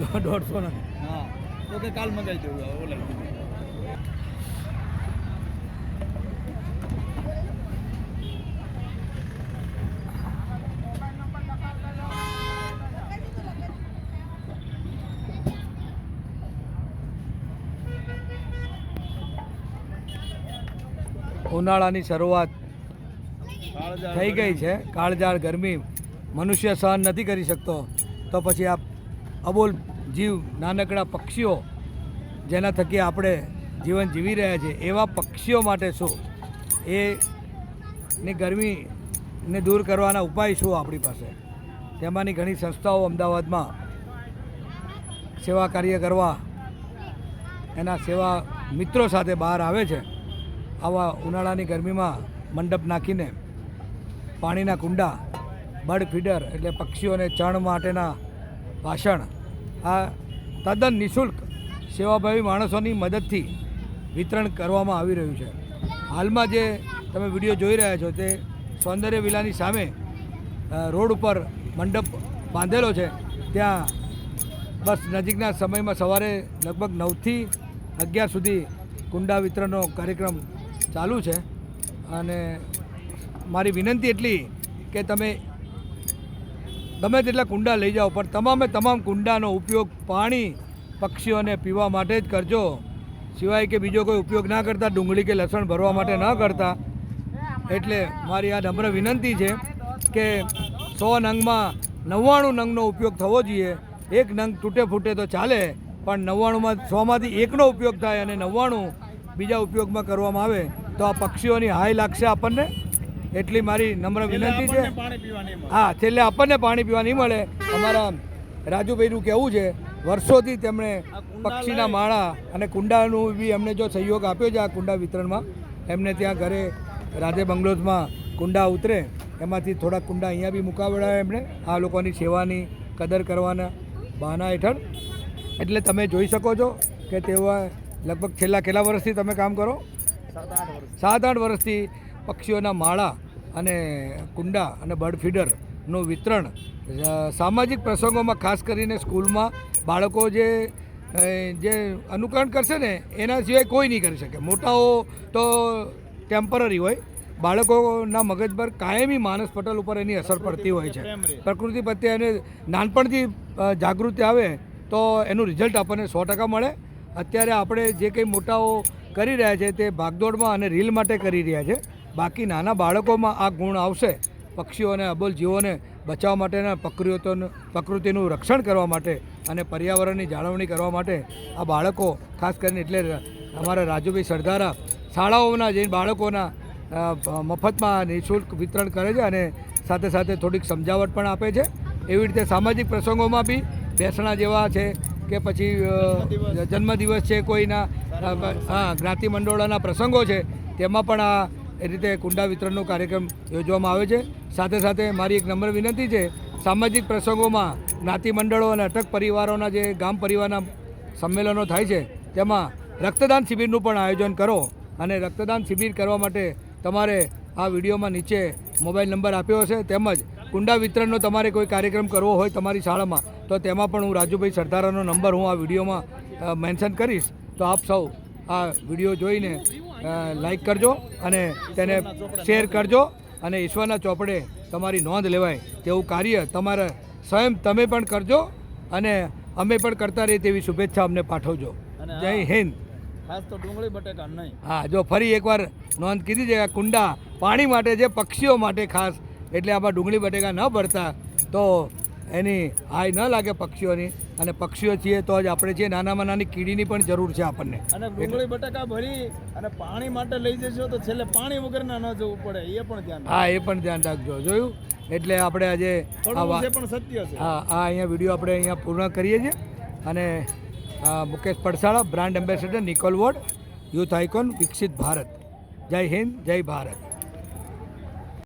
દોઢસો ના હા. તો કે કાલ મંગાવી દેવું ઓલા. ઉનાળાની શરૂઆત થઈ ગઈ છે. કાળજાળ ગરમી. મનુષ્ય સહન નથી કરી શકતો. તો પછી આ અબોલ જીવ નાનકડા પક્ષીઓ જેના થકી આપણે જીવન જીવી રહ્યા છીએ, એવા પક્ષીઓ માટે શું? એ ની ગરમીને દૂર કરવાના ઉપાય શું આપણી પાસે? તેમાંની ઘણી સંસ્થાઓ અમદાવાદમાં સેવા કાર્ય કરવા એના સેવા મિત્રો સાથે બહાર આવે છે. આવા ઉનાળાની ગરમીમાં મંડપ નાખીને પાણીના કુંડા, બર્ડ ફીડર એટલે પક્ષીઓને ચણ માટેના વાસણ આ તદ્દન નિઃશુલ્ક સેવાભાવી માણસોની મદદથી વિતરણ કરવામાં આવી રહ્યું છે. હાલમાં જે તમે વીડિયો જોઈ રહ્યા છો તે સૌંદર્ય વિલાની સામે રોડ ઉપર મંડપ બાંધેલો છે. ત્યાં બસ નજીકના સમયમાં સવારે લગભગ નવથી અગિયાર સુધી કુંડા વિતરણનો કાર્યક્રમ ચાલુ છે. અને મારી વિનંતી એટલી કે તમે ગમે તેટલા કુંડા લઈ જાઓ, પણ તમામે તમામ કુંડાનો ઉપયોગ પાણી પક્ષીઓને પીવા માટે જ કરજો. સિવાય કે બીજો કોઈ ઉપયોગ ના કરતા, ડુંગળી કે લસણ ભરવા માટે ન કરતા. એટલે મારી આ નમ્ર વિનંતી છે કે સો નંગમાં નવ્વાણું નંગનો ઉપયોગ થવો જોઈએ. એક નંગ તૂટે ફૂટે તો ચાલે, પણ નવ્વાણુંમાં સોમાંથી એકનો ઉપયોગ થાય અને નવ્વાણું બીજા ઉપયોગમાં કરવામાં આવે, તો આ પક્ષીઓની હાય લાગશે આપણને. એટલી મારી નમ્ર વિનંતી છે. હા છેલ્લે આપણને પાણી પીવા નહીં મળે. અમારા રાજુભાઈનું કહેવું છે વર્ષોથી તેમણે પક્ષીના માળા અને કુંડાનું બી એમને જો સહયોગ આપ્યો છે આ કુંડા વિતરણમાં એમને ત્યાં ઘરે રાધે બંગલોઝમાં કુંડા ઉતરે એમાંથી થોડા કુંડા અહીંયા બી મુકાવડાયા એમણે. આ લોકોની સેવાની કદર કરવાના બહાના હેઠળ. એટલે તમે જોઈ શકો છો કે તેઓ લગભગ છેલ્લા કેટલા વર્ષથી તમે કામ કરો? સાત આઠ વર્ષથી પક્ષીઓના માળા અને કુંડા અને બર્ડ ફીડરનું વિતરણ સામાજિક પ્રસંગોમાં ખાસ કરીને સ્કૂલમાં બાળકો જે જે અનુકરણ કરશે ને એના સિવાય કોઈ નહીં કરી શકે. મોટાઓ તો ટેમ્પરરી હોય બાળકોના મગજ પર કાયમી માનસ પટલ ઉપર એની અસર પડતી હોય છે. પ્રકૃતિ પ્રત્યે એને નાનપણથી જાગૃતિ આવે તો એનું રિઝલ્ટ આપણને સો ટકા મળે. અત્યારે આપણે જે કંઈ મોટાઓ કરી રહ્યા છે તે ભાગદોડમાં અને રીલ માટે કરી રહ્યા છે. બાકી નાના બાળકોમાં આ ગુણ આવશે. પક્ષીઓ અને અબોલ જીવોને બચાવવા માટેના પ્રકૃતિનું પ્રકૃતિનું રક્ષણ કરવા માટે અને પર્યાવરણની જાળવણી કરવા માટે આ બાળકો, ખાસ કરીને એટલે અમારા રાજુભાઈ સરદારા શાળાઓના જે બાળકોના મફતમાં નિઃશુલ્ક વિતરણ કરે છે અને સાથે સાથે થોડીક સમજાવટ પણ આપે છે. એવી રીતે સામાજિક પ્રસંગોમાં બી બેસણા જેવા છે કે પછી જન્મદિવસ છે કોઈના હા જ્ઞાતિ મંડળોના પ્રસંગો છે, તેમાં પણ આ એ રીતે કુંડા વિતરણનો કાર્યક્રમ યોજવામાં આવે છે. સાથે સાથે મારી એક નમ્ર વિનંતી છે, સામાજિક પ્રસંગોમાં જ્ઞાતિ મંડળો અને અટક પરિવારોના જે ગામ પરિવારના સંમેલનો થાય છે, તેમાં રક્તદાન શિબિરનું પણ આયોજન કરો અને રક્તદાન શિબિર કરવા માટે તમારે આ વિડીયોમાં નીચે મોબાઈલ નંબર આપ્યો હશે, તેમજ કુંડા વિતરણનો તમારે કોઈ કાર્યક્રમ કરવો હોય તમારી શાળામાં, તો તેમાં પણ હું રાજુભાઈ સરદારાનો નંબર હું આ વિડીયોમાં મેન્શન કરીશ. તો આપ સૌ આ વીડિયો જોઈને લાઈક કરજો અને તેને શેર કરજો. અને ઈશ્વરના ચોપડે તમારી નોંધ લેવાય તેવું કાર્ય તમારે સ્વયં તમે પણ કરજો અને અમે પણ કરતા રહીએ તેવી શુભેચ્છા અમને પાઠવજો. જય હિન્દ. ખાસ તો ડુંગળી બટેકા નહીં. હા જો ફરી એકવાર નોંધ કીધી છે કુંડા પાણી માટે છે પક્ષીઓ માટે ખાસ. એટલે આમાં ડુંગળી બટેકા ન ભરતા તો એની હાય ન લાગે પક્ષીઓની. અને પક્ષીઓ છીએ તો જ આપણે છીએ નાનામાં નાની કીડીની પણ જરૂર છે આપણને. અને ડુંગળી બટાકા ભરી અને પાણી માટે લઈ જશો તો છેલ્લે પાણી વગરના ન જવું પડે એ પણ ધ્યાન હા એ પણ ધ્યાન રાખજો. જોયું? એટલે આપણે આજે પણ સત્ય છે. હા આ અહીંયા વીડિયો આપણે અહીંયા પૂર્ણ કરીએ છીએ. અને Mukesh Padsala brand ambassador Nikol ward youth icon વિકસિત ભારત. જય હિન્દ જય ભારત.